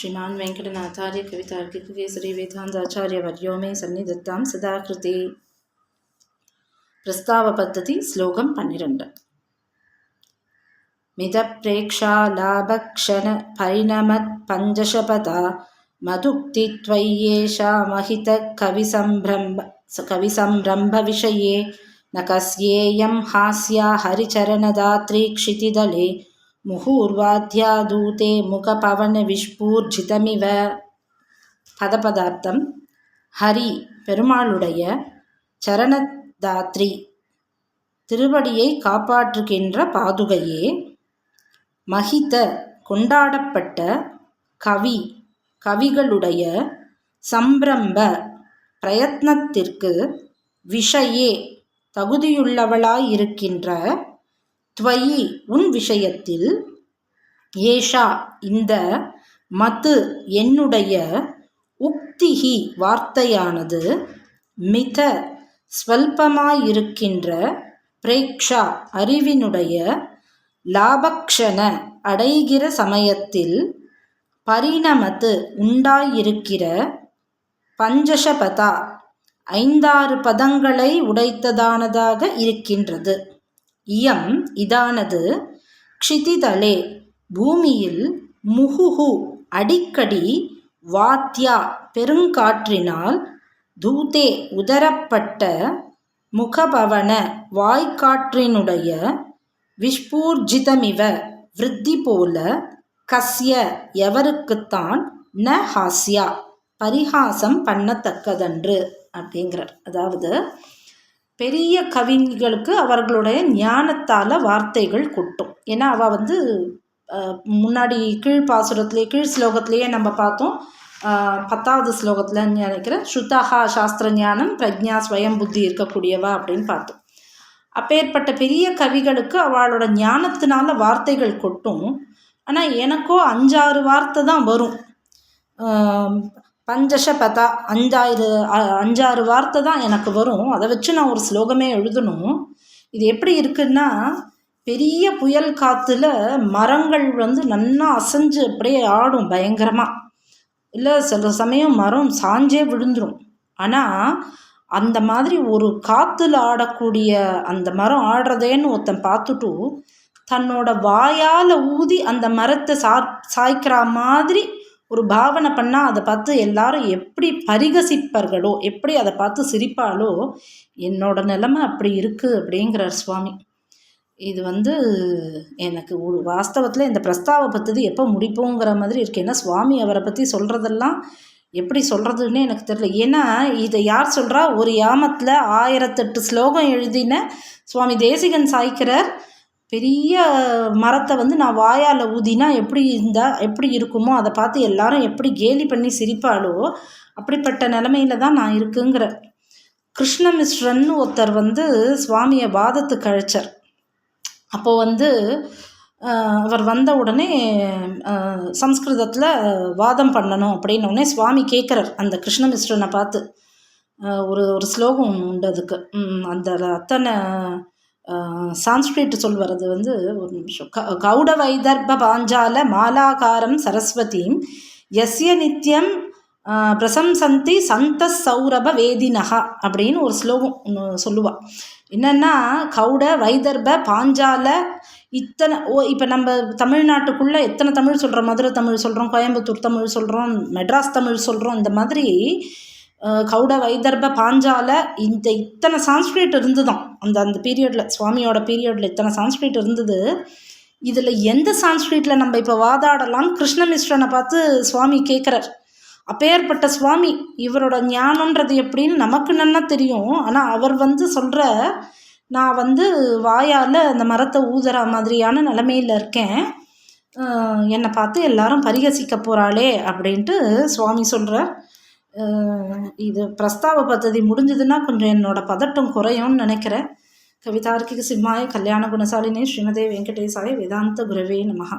श्रीमान् वेङ्कटनाथार्य कवितार्किककेसरी वेदान्ताचार्यवर्यो मे सन्निधत्तां सदा कृते प्रस्तावपद्धति श्लोकं पन्निरण्ड् मितप्रेक्षालाभक्षणपरिणमत्पञ्चशपथा मधुक्तित्वय्येषा महितकविसम्भ्रम्भ कविसम्रम्भविषये न कस्येयं हास्या हरिचरणदात्री क्षितिदले முகூர்வாத்தியாதூதே முகபவன விஷ்பூர்ஜிதமிவ பதபதார்த்தம் ஹரி பெருமாளுடைய சரணதாத்ரி திருவடியை காப்பாற்றுகின்ற பாதுகையே மகித கொண்டாடப்பட்ட கவி கவிகளுடைய சம்பிரம்ப பிரயத்னத்திற்கு விஷயே தகுதியுள்ளவளாயிருக்கின்ற துவயி உன் விஷயத்தில் ஏஷா இந்த மது என்னுடைய உக்திகி வார்த்தையானது மித ஸ்வல்பமாயிருக்கின்ற பிரேக்ஷா அறிவினுடைய லாபக்ஷண அடைகிற சமயத்தில் பரிணமத்து உண்டாயிருக்கிற பஞ்சசபதா ஐந்தாறு பதங்களை உடைத்ததானதாக இருக்கின்றது. இயம் இதானது. க்ஷிதிதலே பூமியில் முகுகு அடிக்கடி வாத்தியா பெருங்காற்றினால் தூதே உதரப்பட்ட முகபவன வாய்க்காற்றினுடைய விஷ்பூர்ஜிதமிவ விருத்தி போல கஸ்ய எவருக்குத்தான் ந ஹாஸ்யா பரிகாசம் பண்ணத்தக்கதன்று அப்படிங்கிறார். அதாவது பெரிய கவிஞர்களுக்கு அவர்களுடைய ஞானத்தால் வார்த்தைகள் கொட்டும். ஏன்னா அவள் வந்து முன்னாடி கீழ் பாசுரத்துலேயே கீழ் ஸ்லோகத்திலேயே நம்ம பார்த்தோம். பத்தாவது ஸ்லோகத்தில் நினைக்கிறேன். ஸ்ருதஹா சாஸ்திர ஞானம் பிரஜா ஸ்வயம் புத்தி இருக்கக்கூடியவா அப்படின்னு பார்த்தோம். அப்பேற்பட்ட பெரிய கவிகளுக்கு அவளோட ஞானத்தினால வார்த்தைகள் கொட்டும். ஆனால் எனக்கோ அஞ்சாறு வார்த்தை தான் வரும். பஞ்சஷபதா அஞ்சாயிரு அஞ்சாறு வார்த்தை தான் எனக்கு வரும். அதை வச்சு நான் ஒரு ஸ்லோகமே எழுதணும். இது எப்படி இருக்குன்னா பெரிய புயல் காற்றுல மரங்கள் வந்து நல்லா அசைஞ்சு அப்படியே ஆடும் பயங்கரமாக இல்லை சில சமயம் மரம் சாஞ்சே விழுந்துடும் ஆனால் அந்த மாதிரி ஒரு காற்றுல ஆடக்கூடிய அந்த மரம் ஆடுறதேன்னு ஒருத்தன் பார்த்துட்டு தன்னோட வாயால் ஊதி அந்த மரத்தை சா சாய்க்கிற மாதிரி ஒரு பாவனை பண்ணால் அதை பார்த்து எல்லாரும் எப்படி பரிகசிப்பார்களோ எப்படி அதை பார்த்து சிரிப்பாளோ என்னோட நிலைமை அப்படி இருக்குது அப்படிங்கிறார் சுவாமி. இது வந்து எனக்கு ஒரு வாஸ்தவத்தில் இந்த பிரஸ்தாவை பற்றி எப்போ முடிப்போங்கிற மாதிரி இருக்குது ஏன்னா சுவாமி அவரை பற்றி சொல்கிறதெல்லாம் எப்படி சொல்கிறதுன்னு எனக்கு தெரியல. ஏன்னா இதை யார் சொல்கிறா ஒரு யாமத்தில் ஆயிரத்தெட்டு ஸ்லோகம் எழுதின சுவாமி தேசிகன் சாய்க்கிறார். பெரிய மரத்தை வந்து நான் வாயால் ஊதினா எப்படி இருந்தால் எப்படி இருக்குமோ அதை பார்த்து எல்லாரும் எப்படி கேலி பண்ணி சிரிப்பாளோ அப்படிப்பட்ட நிலமையில தான் நான் இருக்குங்கிற கிருஷ்ணமிஸ்ரன்னு ஒருத்தர் வந்து சுவாமியை வாதத்துக்கு அழைச்சார் அப்போது வந்து அவர் வந்த உடனே சம்ஸ்கிருதத்தில் வாதம் பண்ணணும் அப்படின்னோடனே சுவாமி கேட்குறார் அந்த கிருஷ்ணமிஸ்ரனை பார்த்து. ஒரு ஒரு ஸ்லோகம் உண்டு அதுக்கு. அந்த அத்தனை சான்ஸ்கிரிட் சொல் வர்றது வந்து ஒரு நிமிஷம். கௌட வைதர்ப பாஞ்சால மாலாகாரம் சரஸ்வதியும் எஸ்ய நித்தியம் பிரசம்சந்தி சந்த சௌரப வேதினகா அப்படின்னு ஒரு ஸ்லோகம் சொல்லுவாள் என்னென்னா கௌட வைதர்ப பாஞ்சால இத்தனை ஓ இப்போ நம்ம தமிழ்நாட்டுக்குள்ளே எத்தனை தமிழ் சொல்கிறோம் மதுரை தமிழ் சொல்கிறோம் கோயம்புத்தூர் தமிழ் சொல்கிறோம் மெட்ராஸ் தமிழ் சொல்கிறோம் இந்த மாதிரி கௌட வைதர்ப பாஞ்சால இந்த இத்தனை சான்ஸ்கிரிட் இருந்துதான். அந்த அந்த பீரியடில் சுவாமியோட பீரியடில் இத்தனை சான்ஸ்கிரிட் இருந்தது. இதில் எந்த சான்ஸ்கிரிட்டில் நம்ம இப்போ வாதாடலாம்? கிருஷ்ணமிஸ்ரனை பார்த்து சுவாமி கேட்குறார் அப்பேற்பட்ட சுவாமி இவரோட ஞானன்றது எப்படின்னு நமக்கு நன்னா தெரியும். ஆனால் அவர் வந்து சொல்கிற நான் வந்து வாயால் அந்த மரத்தை ஊதுற மாதிரியான நிலமையில் இருக்கேன். என்னை பார்த்து எல்லாரும் பரிகசிக்க போகிறாளே அப்படின்ட்டு சுவாமி சொல்கிறார் இது பிரஸ்தாவ பദ്ധதி முடிஞ்சதுன்னா கொஞ்சம் என்னோடய பதட்டம் குறையும்னு நினைக்கிறேன். கவிதார்க்கிக சிம்மாய கல்யாண குணசாலினே ஸ்ரீமதே வெங்கடேசாய வேதாந்த குரவே நமகா